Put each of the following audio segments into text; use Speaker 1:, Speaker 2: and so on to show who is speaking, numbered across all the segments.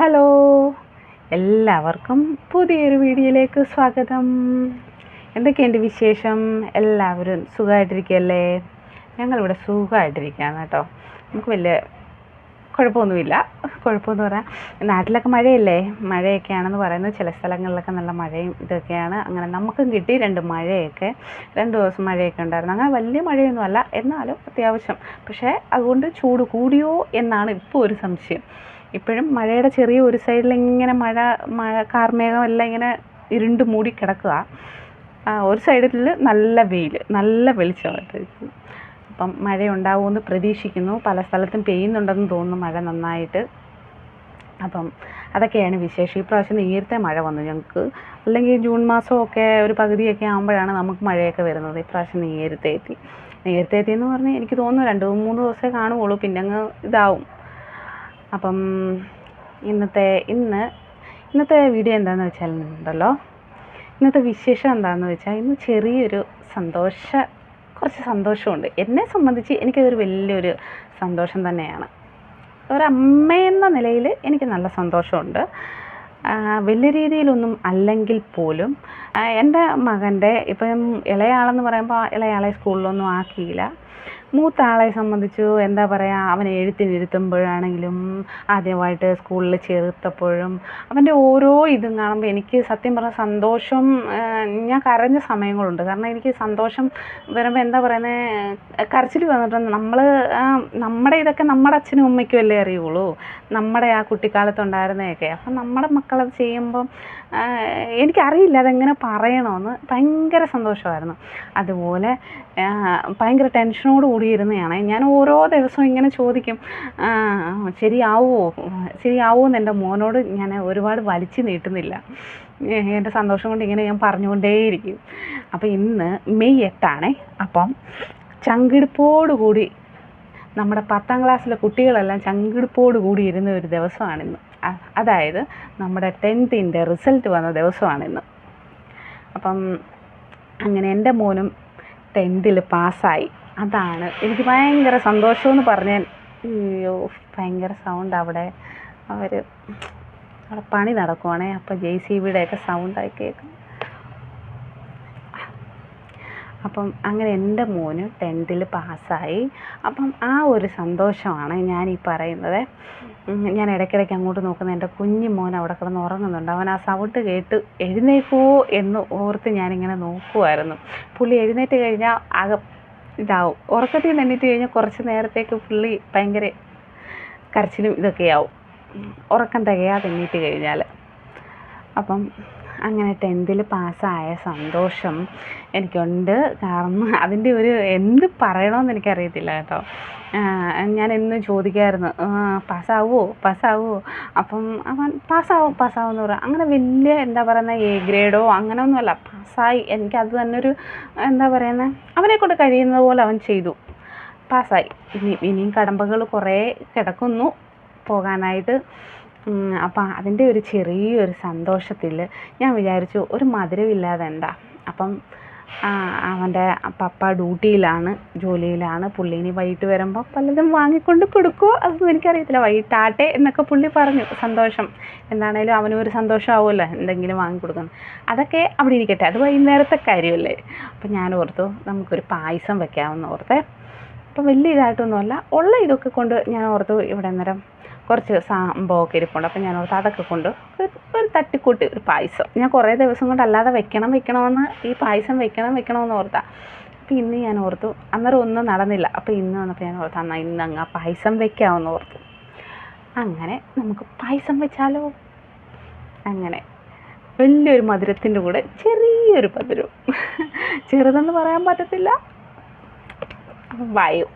Speaker 1: Hello. എല്ലാവർക്കും പുതിയൊരു വീഡിയോയിലേക്ക് സ്വാഗതം. എന്തൊക്കെയുണ്ട് വിശേഷം? എല്ലാവരും സുഖമായിട്ടിരിക്കുകയല്ലേ? ഞങ്ങളിവിടെ സുഖമായിട്ടിരിക്കുകയാണ് കേട്ടോ. നമുക്ക് വലിയ കുഴപ്പമൊന്നുമില്ല. കുഴപ്പമെന്ന് പറയാം നാട്ടിലൊക്കെ മഴയല്ലേ? മഴയൊക്കെയാണെന്ന് പറയുന്നത് ചില സ്ഥലങ്ങളിലൊക്കെ നല്ല മഴയും ഇതൊക്കെയാണ്. അങ്ങനെ നമുക്കും കിട്ടി രണ്ട് മഴയൊക്കെ. രണ്ട് ദിവസം മഴയൊക്കെ ഉണ്ടായിരുന്നു. അങ്ങനെ വലിയ മഴയൊന്നുമല്ല എന്നാലും അത്യാവശ്യം. പക്ഷേ അതുകൊണ്ട് ചൂട് കൂടിയോ എന്നാണ് ഇപ്പോൾ ഒരു സംശയം. ഇപ്പോഴും മഴയുടെ ചെറിയ ഒരു സൈഡിൽ ഇങ്ങനെ മഴ മഴ കാർമേഘം എല്ലാം ഇങ്ങനെ ഇരുണ്ട് മൂടി കിടക്കുക. ഒരു സൈഡിൽ നല്ല വെയിൽ നല്ല വെളിച്ചമായിട്ടിരിക്കുന്നു അപ്പം മഴ ഉണ്ടാവുമെന്ന് പ്രതീക്ഷിക്കുന്നു. പല സ്ഥലത്തും പെയ്യുന്നുണ്ടെന്ന് തോന്നുന്നു മഴ നന്നായിട്ട്. അപ്പം അതൊക്കെയാണ് വിശേഷം. ഈ പ്രാവശ്യം നേരത്തെ മഴ വന്നു ഞങ്ങൾക്ക് അല്ലെങ്കിൽ ജൂൺ മാസമൊക്കെ ഒരു പകുതിയൊക്കെ ആകുമ്പോഴാണ് നമുക്ക് മഴയൊക്കെ വരുന്നത്. ഇപ്രാവശ്യം നേരത്തെ എത്തി. നേരത്തെ എത്തിയെന്ന് പറഞ്ഞാൽ എനിക്ക് തോന്നുന്നു രണ്ട് മൂന്ന് ദിവസമേ കാണുകയുള്ളൂ. പിന്നെ അങ്ങ് ഇതാവും. അപ്പം ഇന്നത്തെ ഇന്ന് ഇന്നത്തെ വീഡിയോ എന്താണെന്ന് വെച്ചാൽ ഉണ്ടല്ലോ. ഇന്നത്തെ വിശേഷം എന്താണെന്ന് വെച്ചാൽ ഇന്ന് ചെറിയൊരു സന്തോഷ കുറച്ച് സന്തോഷമുണ്ട്. എന്നെ സംബന്ധിച്ച് എനിക്കതൊരു വലിയൊരു സന്തോഷം തന്നെയാണ്. ഒരമ്മയെന്ന നിലയിൽ എനിക്ക് നല്ല സന്തോഷമുണ്ട്. വലിയ രീതിയിലൊന്നും അല്ലെങ്കിൽ പോലും എന്റെ മകന്റെ ഇപ്പം ഇളയാളെന്ന് പറയുമ്പോൾ ഇളയാളെ സ്കൂളിലൊന്നും ആക്കിയില്ല. മൂത്ത ആളെ സംബന്ധിച്ചു എന്താ പറയുക അവൻ എഴുത്തിനിരുത്തുമ്പോഴാണെങ്കിലും ആദ്യമായിട്ട് സ്കൂളിൽ ചേർത്തപ്പോഴും അവന്റെ ഓരോ ഇതും കാണുമ്പോൾ എനിക്ക് സത്യം പറഞ്ഞ സന്തോഷം ഞാൻ കരഞ്ഞ സമയങ്ങളുണ്ട്. കാരണം എനിക്ക് സന്തോഷം വരുമ്പോൾ എന്താ പറയുന്നത് കരച്ചിൽ വന്നിട്ടുണ്ട് നമ്മൾ നമ്മുടെ ഇതൊക്കെ നമ്മുടെ അച്ഛനും അമ്മയ്ക്കും അല്ലേ അറിയുള്ളൂ. നമ്മുടെ ആ കുട്ടിക്കാലത്തുണ്ടായിരുന്നതൊക്കെ അപ്പം നമ്മുടെ മക്കളത് ചെയ്യുമ്പം എനിക്കറിയില്ല അതെങ്ങനെ പറയണമെന്ന് ഭയങ്കര സന്തോഷമായിരുന്നു. അതുപോലെ ഭയങ്കര ടെൻഷനോട് കൂടിയിരുന്നതാണ് ഞാൻ ഓരോ ദിവസവും ഇങ്ങനെ ചോദിക്കും ശരിയാവുമോ ശരിയാവുമോ എന്ന് എന്റെ മോനോട് ഞാൻ ഒരുപാട് വലിച്ചു നീട്ടുന്നില്ല. എന്റെ സന്തോഷം കൊണ്ട് ഇങ്ങനെ ഞാൻ പറഞ്ഞുകൊണ്ടേയിരിക്കും. അപ്പോൾ ഇന്ന് മെയ് എട്ടാണേ. അപ്പം ചങ്കിടിപ്പോട് കൂടി നമ്മുടെ പത്താം ക്ലാസ്സിലെ കുട്ടികളെല്ലാം ചങ്കിടിപ്പോട് കൂടി ഇരുന്ന ഒരു ദിവസമാണിന്ന് അതായത് നമ്മുടെ ടെൻത്തിന്റെ റിസൾട്ട് വന്ന ദിവസമാണിന്ന് അപ്പം അങ്ങനെ എന്റെ മോനും ടെൻത്തിൽ പാസ്സായി. അതാണ്. എനിക്ക് ഭയങ്കര സന്തോഷമെന്ന് പറഞ്ഞാൽ അയ്യോ ഭയങ്കര സൗണ്ട് അവിടെ. അവർ അവിടെ പണി നടക്കുവാണേ അപ്പോൾ ജെ സി ബിയുടെയൊക്കെ സൗണ്ടായി കേൾക്കും. അപ്പം അങ്ങനെ എന്റെ മോന് ടെൻത്തിൽ പാസ്സായി. അപ്പം ആ ഒരു സന്തോഷമാണ് ഞാൻ ഈ പറയുന്നത് ഞാൻ ഇടയ്ക്കിടയ്ക്ക് അങ്ങോട്ട് നോക്കുന്ന എന്റെ കുഞ്ഞു മോൻ അവിടെ കിടന്ന് ഉറങ്ങുന്നുണ്ട്. അവൻ ആ സൗണ്ട് കേട്ട് എഴുന്നേക്കുമോ എന്ന് ഓർത്ത് ഞാനിങ്ങനെ നോക്കുമായിരുന്നു പുള്ളി എഴുന്നേറ്റ് കഴിഞ്ഞാൽ ആകെ ഇതാവും. ഉറക്കത്തിൽ നിന്ന് എണീറ്റ് കഴിഞ്ഞാൽ കുറച്ച് നേരത്തേക്ക് പുള്ളി ഭയങ്കര കരച്ചിലും ഇതൊക്കെയാവും. ഉറക്കം തികയാതെ എണീറ്റ് കഴിഞ്ഞാൽ അപ്പം അങ്ങനെ ടെൻത്തിൽ പാസ്സായ സന്തോഷം എനിക്കുണ്ട്. കാരണം അതിന്റെ ഒരു എന്ത് പറയണമെന്ന് എനിക്കറിയത്തില്ല കേട്ടോ. ഞാൻ എന്നും ചോദിക്കായിരുന്നു പാസ്സാവുമോ പാസ്സാവുമോ അപ്പം അവൻ പാസ്സാവും പാസ്സാവും എന്ന് അങ്ങനെ വലിയ എന്താ പറയുന്നത് എ ഗ്രേഡോ അങ്ങനെ ഒന്നുമല്ല പാസ്സായി. എനിക്കത് തന്നെ ഒരു എന്താ പറയുന്നത് അവനെ കൊണ്ട് കഴിയുന്നത് പോലെ അവൻ ചെയ്തു. പാസ്സായി. ഇനി ഇനിയും കടമ്പകൾ കുറേ കിടക്കുന്നു പോകാനായിട്ട്. അപ്പം അതിന്റെ ഒരു ചെറിയൊരു സന്തോഷത്തിൽ ഞാൻ വിചാരിച്ചു ഒരു മധുരമില്ലാതെ എന്താ? അപ്പം അവന്റെ പപ്പ ഡ്യൂട്ടിയിലാണ് ജോലിയിലാണ്. പുള്ളി ഇനി വൈകിട്ട് വരുമ്പോൾ പലതും വാങ്ങിക്കൊണ്ട് കൊടുക്കുമോ അതൊന്നും എനിക്കറിയത്തില്ല. വൈകിട്ടാട്ടെ എന്നൊക്കെ പുള്ളി പറഞ്ഞു. സന്തോഷം. എന്താണേലും അവനും ഒരു സന്തോഷമാവുമല്ലോ എന്തെങ്കിലും വാങ്ങിക്കൊടുക്കണം. അതൊക്കെ അവിടെ ഇരിക്കട്ടെ. അത് വൈകുന്നേരത്തെ കാര്യമല്ലേ? അപ്പം ഞാൻ ഓർത്തു നമുക്കൊരു പായസം വെക്കാമെന്ന് ഓർത്തേ. അപ്പം വലിയ ഇതായിട്ടൊന്നുമല്ല ഉള്ള ഇതൊക്കെ കൊണ്ട് ഞാൻ ഓർത്തു ഇവിടെ അന്നേരം കുറച്ച് സംഭവമൊക്കെ ഇരിപ്പുണ്ട്. അപ്പം ഞാൻ അതൊക്കെ കൊണ്ട് ഒരു തട്ടിക്കൂട്ടി ഒരു പായസം. ഞാൻ കുറേ ദിവസം കൊണ്ട് അല്ലാതെ വെക്കണം വെക്കണമെന്ന് ഈ പായസം വെക്കണം വെക്കണമെന്ന് ഓർത്താ. അപ്പം ഇന്ന് ഞാൻ ഓർത്തു അന്നേരം ഒന്നും നടന്നില്ല. അപ്പോൾ ഇന്ന് വന്നപ്പോൾ ഞാൻ ഓർത്തു എന്നാൽ ഇന്ന് അങ്ങ് പായസം വെക്കാമെന്ന് ഓർത്തു. അങ്ങനെ നമുക്ക് പായസം വെച്ചാലോ? അങ്ങനെ വലിയൊരു മധുരത്തിന്റെ കൂടെ ചെറിയൊരു മധുരം. ചെറുതെന്ന് പറയാൻ പറ്റത്തില്ല. വായു.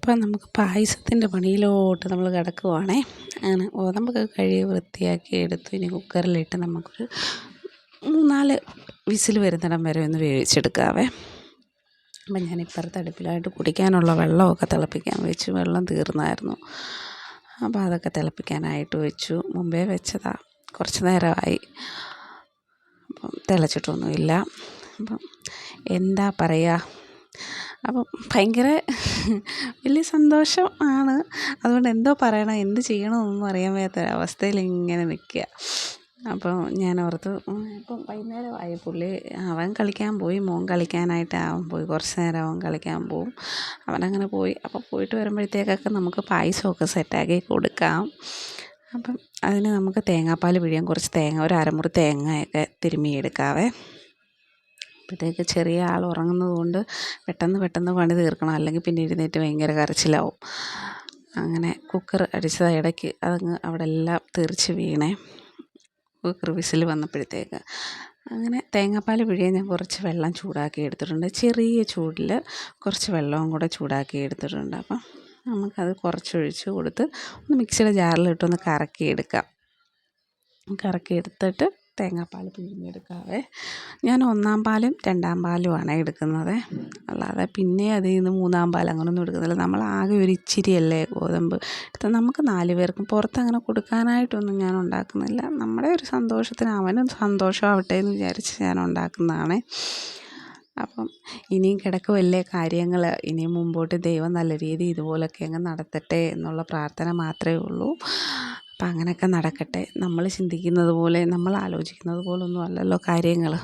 Speaker 1: അപ്പോൾ നമുക്ക് പായസത്തിന്റെ പണിയിലോട്ട് നമ്മൾ കിടക്കുവാണേ. അങ്ങനെ ഗോതമ്പൊക്കെ കഴുകി വൃത്തിയാക്കി എടുത്ത് ഇനി കുക്കറിലിട്ട് നമുക്കൊരു മൂന്നാൽ വിസിൽ വരുന്നിടം വരെ ഒന്ന് വേവിച്ചെടുക്കാവേ. അപ്പം ഞാൻ ഇപ്പുറത്ത് അടുപ്പിലായിട്ട് കുടിക്കാനുള്ള വെള്ളമൊക്കെ തിളപ്പിക്കാൻ വെച്ചു. വെള്ളം തീർന്നായിരുന്നു. അപ്പോൾ അതൊക്കെ തിളപ്പിക്കാനായിട്ട് വെച്ചു. മുമ്പേ വെച്ചതാ. കുറച്ച് നേരമായി. അപ്പം തിളച്ചിട്ടൊന്നുമില്ല. അപ്പം എന്താ പറയുക? അപ്പം ഭയങ്കര വലിയ സന്തോഷം ആണ്. അതുകൊണ്ട് എന്തോ പറയണം എന്ത് ചെയ്യണമെന്നൊന്നും അറിയാൻ വയ്യാത്ത അവസ്ഥയിൽ ഇങ്ങനെ നിൽക്കുക. അപ്പോൾ ഞാൻ ഓർത്തു ഇപ്പം വൈകുന്നേരമായി പുള്ളി അവൻ കളിക്കാൻ പോയി മോൻ കളിക്കാനായിട്ട് അവൻ പോയി. കുറച്ച് നേരം അവൻ കളിക്കാൻ പോവും. അവനങ്ങനെ പോയി. അപ്പോൾ പോയിട്ട് വരുമ്പോഴത്തേക്കൊക്കെ നമുക്ക് പായസമൊക്കെ സെറ്റാക്കി കൊടുക്കാം. അപ്പം അതിന് നമുക്ക് തേങ്ങാപ്പാൽ പിഴിയാൻ കുറച്ച് തേങ്ങ ഒരു അരമുറി തേങ്ങയൊക്കെ തിരുമ്മിയെടുക്കാവേ അപ്പോഴത്തേക്ക് ചെറിയ ആൾ ഉറങ്ങുന്നത് കൊണ്ട് പെട്ടെന്ന് പെട്ടെന്ന് പണി തീർക്കണം. അല്ലെങ്കിൽ പിന്നെ എഴുന്നേറ്റ് ഭയങ്കര കരച്ചിലാവും. അങ്ങനെ കുക്കർ അടിച്ചത് ഇടയ്ക്ക് അതങ്ങ് അവിടെ എല്ലാം തെറിച്ച് വീണേ. കുക്കർ വിസിൽ വന്നപ്പോഴത്തേക്ക്. അങ്ങനെ തേങ്ങാപ്പാൽ പിഴിയാൻ ഞാൻ കുറച്ച് വെള്ളം ചൂടാക്കി എടുത്തിട്ടുണ്ട്. ചെറിയ ചൂടിൽ കുറച്ച് വെള്ളവും കൂടെ ചൂടാക്കി എടുത്തിട്ടുണ്ട്. അപ്പം നമുക്കത് കുറച്ചൊഴിച്ച് കൊടുത്ത് ഒന്ന് മിക്സിയുടെ ജാറിലിട്ടൊന്ന് കറക്കിയെടുക്കാം. കറക്കിയെടുത്തിട്ട് തേങ്ങാപ്പാൽ പിഴിഞ്ഞെടുക്കാവേ. ഞാൻ ഒന്നാം പാലും രണ്ടാം പാലുമാണ് എടുക്കുന്നത്. അല്ലാതെ പിന്നെ അതിൽ നിന്ന് മൂന്നാം പാൽ അങ്ങനെയൊന്നും എടുക്കുന്നില്ല. നമ്മൾ ആകെ ഒരു ഇച്ചിരിയല്ലേ ഗോതമ്പ് എടുത്ത് നമുക്ക് നാല് പേർക്കും പുറത്ത് അങ്ങനെ കൊടുക്കാനായിട്ടൊന്നും ഞാൻ ഉണ്ടാക്കുന്നില്ല. നമ്മുടെ ഒരു സന്തോഷത്തിന് അവനും സന്തോഷമാവട്ടെ എന്ന് വിചാരിച്ച് ഞാൻ ഉണ്ടാക്കുന്നതാണ്. അപ്പം ഇനിയും കിടക്കുമല്ലേ കാര്യങ്ങൾ ഇനിയും മുമ്പോട്ട് ദൈവം നല്ല രീതിയിൽ ഇതുപോലൊക്കെ അങ്ങ് നടത്തട്ടെ എന്നുള്ള പ്രാർത്ഥന മാത്രമേ ഉള്ളൂ. അപ്പം അങ്ങനെയൊക്കെ നടക്കട്ടെ. നമ്മൾ ചിന്തിക്കുന്നത് പോലെ നമ്മൾ ആലോചിക്കുന്നത് പോലൊന്നും അല്ലല്ലോ കാര്യങ്ങൾ.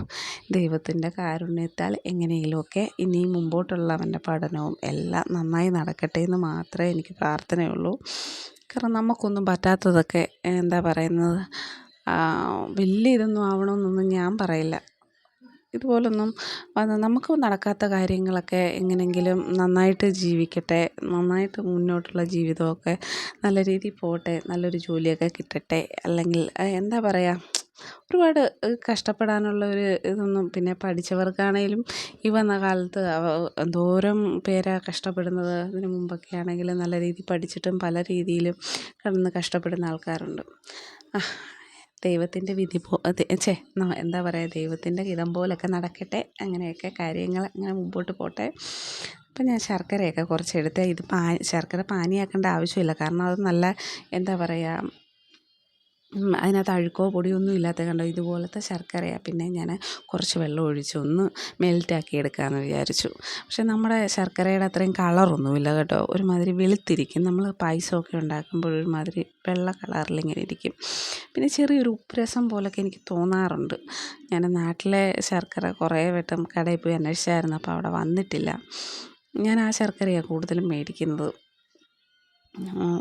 Speaker 1: ദൈവത്തിന്റെ കാരുണ്യത്താൽ എങ്ങനെയെങ്കിലുമൊക്കെ ഇനിയും മുമ്പോട്ടുള്ളവന്റെ പഠനവും എല്ലാം നന്നായി നടക്കട്ടെ എന്ന് മാത്രമേ എനിക്ക് പ്രാർത്ഥനയുള്ളൂ. കാരണം നമുക്കൊന്നും പറ്റാത്തതൊക്കെ എന്താ പറയുന്നത് വലിയ ഇതൊന്നും ആവണമെന്നൊന്നും ഞാൻ പറയില്ല. ഇതുപോലൊന്നും നമുക്ക് നടക്കാത്ത കാര്യങ്ങളൊക്കെ എങ്ങനെയെങ്കിലും നന്നായിട്ട് ജീവിക്കട്ടെ നന്നായിട്ട് മുന്നോട്ടുള്ള ജീവിതമൊക്കെ നല്ല രീതിയിൽ പോകട്ടെ നല്ലൊരു ജോലിയൊക്കെ കിട്ടട്ടെ അല്ലെങ്കിൽ എന്താ പറയുക ഒരുപാട് കഷ്ടപ്പെടാനുള്ള ഒരു ഇതൊന്നും പിന്നെ പഠിച്ചവർക്കാണെങ്കിലും ഈ വന്ന കാലത്ത് എന്തോരം പേരാണ് കഷ്ടപ്പെടുന്നത്. അതിന് മുമ്പൊക്കെ ആണെങ്കിലും നല്ല രീതിയിൽ പഠിച്ചിട്ടും പല രീതിയിലും കിടന്ന് കഷ്ടപ്പെടുന്ന ആൾക്കാരുണ്ട്. ദൈവത്തിന്റെ വിധി പോ ചേ എന്താ പറയുക ദൈവത്തിന്റെ ഹിതം പോലൊക്കെ നടക്കട്ടെ. അങ്ങനെയൊക്കെ കാര്യങ്ങൾ അങ്ങനെ മുമ്പോട്ട് പോട്ടെ. അപ്പം ഞാൻ ശർക്കരയൊക്കെ കുറച്ചെടുത്ത് ഇത് പാ ശർക്കര പാനിയാക്കേണ്ട ആവശ്യമില്ല. കാരണം അത് നല്ല എന്താ പറയുക അതിനകത്ത് അഴുക്കോ പൊടിയോ ഒന്നും ഇല്ലാത്ത കണ്ടോ? ഇതുപോലത്തെ ശർക്കരയാണ് പിന്നെ ഞാൻ കുറച്ച് വെള്ളം ഒഴിച്ച് ഒന്ന് മെൽറ്റാക്കി എടുക്കാമെന്ന് വിചാരിച്ചു. പക്ഷെ നമ്മുടെ ശർക്കരയുടെ അത്രയും കളറൊന്നുമില്ല കേട്ടോ. ഒരുമാതിരി വെളുത്തിരിക്കും. നമ്മൾ പായസമൊക്കെ ഉണ്ടാക്കുമ്പോൾ ഒരുമാതിരി വെള്ള കളറിലിങ്ങനെ ഇരിക്കും. പിന്നെ ചെറിയൊരു ഉപ്പുരസം പോലൊക്കെ എനിക്ക് തോന്നാറുണ്ട്. ഞാൻ നാട്ടിലെ ശർക്കര കുറേ വട്ടം കടയിൽ പോയി അന്വേഷിച്ചായിരുന്നു. അപ്പോൾ അവിടെ വന്നിട്ടില്ല. ഞാൻ ആ ശർക്കരയാണ് കൂടുതലും മേടിക്കുന്നത്.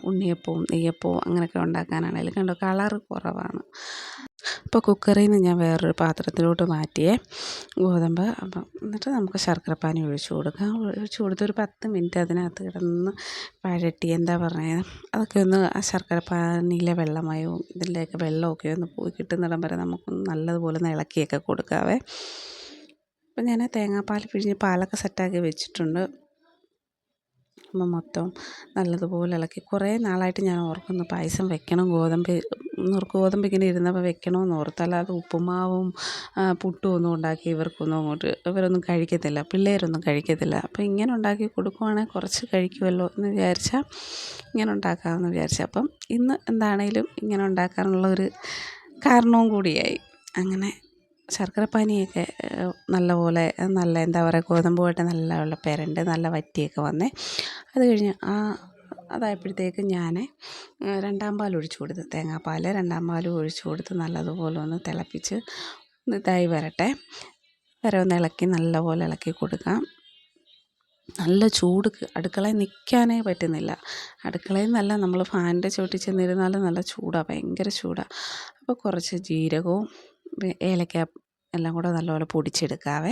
Speaker 1: ഉണ്ണിയപ്പവും നെയ്യപ്പവും അങ്ങനെയൊക്കെ ഉണ്ടാക്കാനാണെങ്കിലും കണ്ടോ കളറ് കുറവാണ്. അപ്പോൾ കുക്കറിൽ നിന്ന് ഞാൻ വേറൊരു പാത്രത്തിലോട്ട് മാറ്റിയേ ഗോതമ്പ്. അപ്പം എന്നിട്ട് നമുക്ക് ശർക്കരപ്പാനി ഒഴിച്ചു കൊടുക്കാം. ഒഴിച്ചു കൊടുത്ത് ഒരു പത്ത് മിനിറ്റ് അതിനകത്ത് കിടന്ന് വഴട്ടി എന്താ പറയുക അതൊക്കെ ഒന്ന് ആ ശർക്കരപ്പാനിയിലെ വെള്ളമയവും ഇതിന്റെയൊക്കെ വെള്ളമൊക്കെ ഒന്ന് പോയി കിട്ടുന്നിടം വരെ നമുക്ക് നല്ലതുപോലെ ഒന്ന് ഇളക്കിയൊക്കെ കൊടുക്കാവേ. അപ്പം ഞാൻ തേങ്ങാപ്പാൽ പിഴിഞ്ഞ് പാലൊക്കെ സെറ്റാക്കി വെച്ചിട്ടുണ്ട്. അപ്പം മൊത്തം നല്ലതുപോലെ ഇളക്കി. കുറേ നാളായിട്ട് ഞാൻ ഓർക്കുന്നു പായസം വെക്കണം ഗോതമ്പ് ഗോതമ്പ് ഇങ്ങനെ ഇരുന്നപ്പോൾ വെക്കണമെന്ന് ഓർത്ത്. അല്ലാതെ ഉപ്പുമാവും പുട്ടും ഒന്നും ഉണ്ടാക്കി ഇവർക്കൊന്നും അങ്ങോട്ട് ഇവരൊന്നും കഴിക്കത്തില്ല പിള്ളേരൊന്നും കഴിക്കത്തില്ല. അപ്പോൾ ഇങ്ങനെ ഉണ്ടാക്കി കൊടുക്കുവാണെങ്കിൽ കുറച്ച് കഴിക്കുമല്ലോ എന്ന് വിചാരിച്ചാൽ ഇങ്ങനെ ഉണ്ടാക്കാമെന്ന് വിചാരിച്ചു. അപ്പം ഇന്ന് എന്താണേലും ഇങ്ങനെ ഉണ്ടാക്കാനുള്ള ഒരു കാരണവും കൂടിയായി. അങ്ങനെ ശർക്കരപ്പാനിയൊക്കെ നല്ലപോലെ നല്ല എന്താ പറയുക ഗോതമ്പുമായിട്ട് നല്ല പെരണ്ട് നല്ല വറ്റിയൊക്കെ വന്നേ അത് കഴിഞ്ഞ് ആ അതായപ്പോഴത്തേക്ക് ഞാൻ രണ്ടാം പാൽ ഒഴിച്ചു കൊടുത്ത് തേങ്ങാപ്പാൽ രണ്ടാം പാൽ ഒഴിച്ചു കൊടുത്ത് നല്ലതുപോലെ ഒന്ന് തിളപ്പിച്ച് ഇതായി വരട്ടെ. വരെ ഒന്ന് ഇളക്കി നല്ലപോലെ ഇളക്കി കൊടുക്കാം. നല്ല ചൂട് അടുക്കളയിൽ നിൽക്കാനേ പറ്റുന്നില്ല. അടുക്കളയിൽ നിന്നല്ല നമ്മൾ ഫാനിന്റെ ചോട്ടിൽ ചെന്നിരുന്നാലും നല്ല ചൂടാണ് ഭയങ്കര ചൂടാണ് അപ്പോൾ കുറച്ച് ജീരകവും ഏലക്ക എല്ലാം കൂടെ നല്ലപോലെ പൊടിച്ചെടുക്കാവേ.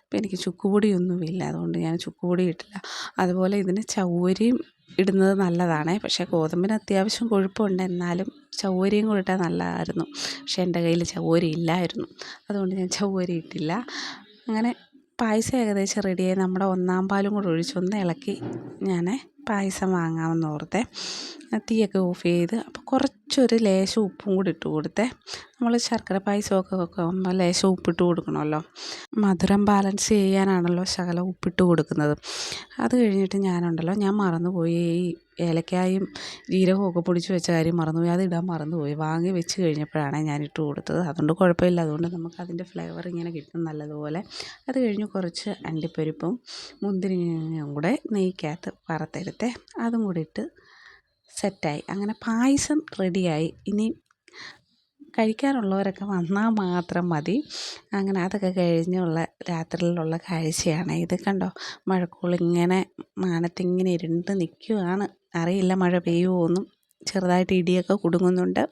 Speaker 1: അപ്പം എനിക്ക് ചുക്കുപൊടിയൊന്നുമില്ല അതുകൊണ്ട് ഞാൻ ചുക്കുപൊടി ഇട്ടില്ല. അതുപോലെ ഇതിന് ചൗവരിയും ഇടുന്നത് നല്ലതാണേ. പക്ഷേ ഗോതമ്പിന് അത്യാവശ്യം കൊഴുപ്പുണ്ട് എന്നാലും ചൗവരിയും കൂടെ ഇട്ടാൽ നല്ലതായിരുന്നു. പക്ഷേ എന്റെ കയ്യിൽ ചൗവരി ഇല്ലായിരുന്നു അതുകൊണ്ട് ഞാൻ ചൗവരി ഇട്ടില്ല. അങ്ങനെ പായസം ഏകദേശം റെഡിയായി. നമ്മുടെ ഒന്നാം പാലും കൂടെ ഒഴിച്ചൊന്ന് ഇളക്കി ഞാൻ പായസം വാങ്ങാമെന്ന് ഓർത്തേ. തീയൊക്കെ ഓഫ് ചെയ്ത്. അപ്പോൾ കുറച്ചൊരു ലേശം ഉപ്പും കൂടി ഇട്ട് കൊടുത്തേ. നമ്മൾ ശർക്കര പായസമൊക്കെ വെക്കുമ്പോൾ ലേശം ഉപ്പിട്ട് കൊടുക്കണമല്ലോ. മധുരം ബാലൻസ് ചെയ്യാനാണല്ലോ ശകലം ഉപ്പിട്ട് കൊടുക്കുന്നത്. അത് കഴിഞ്ഞിട്ട് ഞാനുണ്ടല്ലോ ഞാൻ മറന്നുപോയി. ഈ ഏലക്കായും ജീരകവും ഒക്കെ പൊടിച്ച് വെച്ച കാര്യം മറന്നുപോയി. അത് ഇടാൻ മറന്നുപോയി. വാങ്ങി വെച്ച് കഴിഞ്ഞപ്പോഴാണ് ഞാൻ ഇട്ട് കൊടുത്തത്. അതുകൊണ്ട് കുഴപ്പമില്ല. അതുകൊണ്ട് നമുക്ക് അതിന്റെ ഫ്ലേവർ ഇങ്ങനെ കിട്ടും നല്ലതുപോലെ. അത് കഴിഞ്ഞ് കുറച്ച് അണ്ടിപ്പരിപ്പും മുന്തിരിങ്ങയും കൂടെ നെയ്ക്കകത്ത് വറുത്തെടുത്തേ. അതും കൂടി ഇട്ട് സെറ്റായി. അങ്ങനെ പായസം റെഡിയായി. ഇനി കഴിക്കാനുള്ളവരൊക്കെ വന്നാൽ മാത്രം മതി. അങ്ങനെ അതൊക്കെ കഴിഞ്ഞുള്ള രാത്രിയിലുള്ള കാഴ്ചയാണ്. ഇത് കണ്ടോ? മഴക്കോളിങ്ങനെ മാനത്തിങ്ങനെ ഇരുണ്ട് നിൽക്കുകയാണ് അറിയില്ല മഴ പെയ്യുമോന്നും ചെറുതായിട്ട് ഇടിയൊക്കെ കുടുങ്ങുന്നുണ്ട്.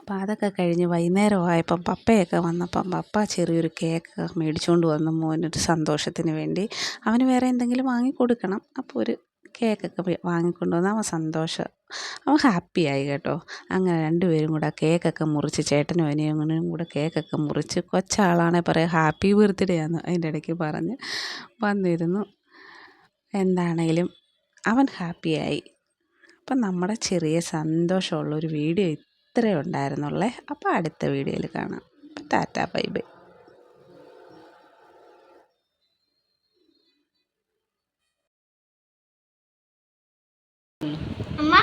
Speaker 1: അപ്പോൾ അതൊക്കെ കഴിഞ്ഞ് വൈകുന്നേരമായപ്പം പപ്പയൊക്കെ വന്നപ്പം പപ്പ ചെറിയൊരു കേക്ക് മേടിച്ചുകൊണ്ട് വന്നു മോനൊരു സന്തോഷത്തിന് വേണ്ടി. അവന് വേറെ എന്തെങ്കിലും വാങ്ങിക്കൊടുക്കണം. അപ്പോൾ ഒരു കേക്കൊക്കെ വാങ്ങിക്കൊണ്ട് വന്ന് അവൻ സന്തോഷം അവൻ ഹാപ്പിയായി കേട്ടോ. അങ്ങനെ രണ്ടുപേരും കൂടെ കേക്കൊക്കെ മുറിച്ച് ചേട്ടനും അനിയനും കൂടെ കേക്കൊക്കെ മുറിച്ച് കൊച്ചാളാണെ പറയാം ഹാപ്പി ബർത്ത്ഡേ ആണ് അതിന്റെ ഇടയ്ക്ക് പറഞ്ഞ് വന്നിരുന്നു. എന്താണേലും അവൻ ഹാപ്പിയായി. അപ്പം നമ്മുടെ ചെറിയ സന്തോഷമുള്ളൊരു വീഡിയോ ഇത്രയേ ഉണ്ടായിരുന്നുള്ളേ. അപ്പോൾ അടുത്ത വീഡിയോയിൽ കാണാം. Tata bye bye.
Speaker 2: అమ్మా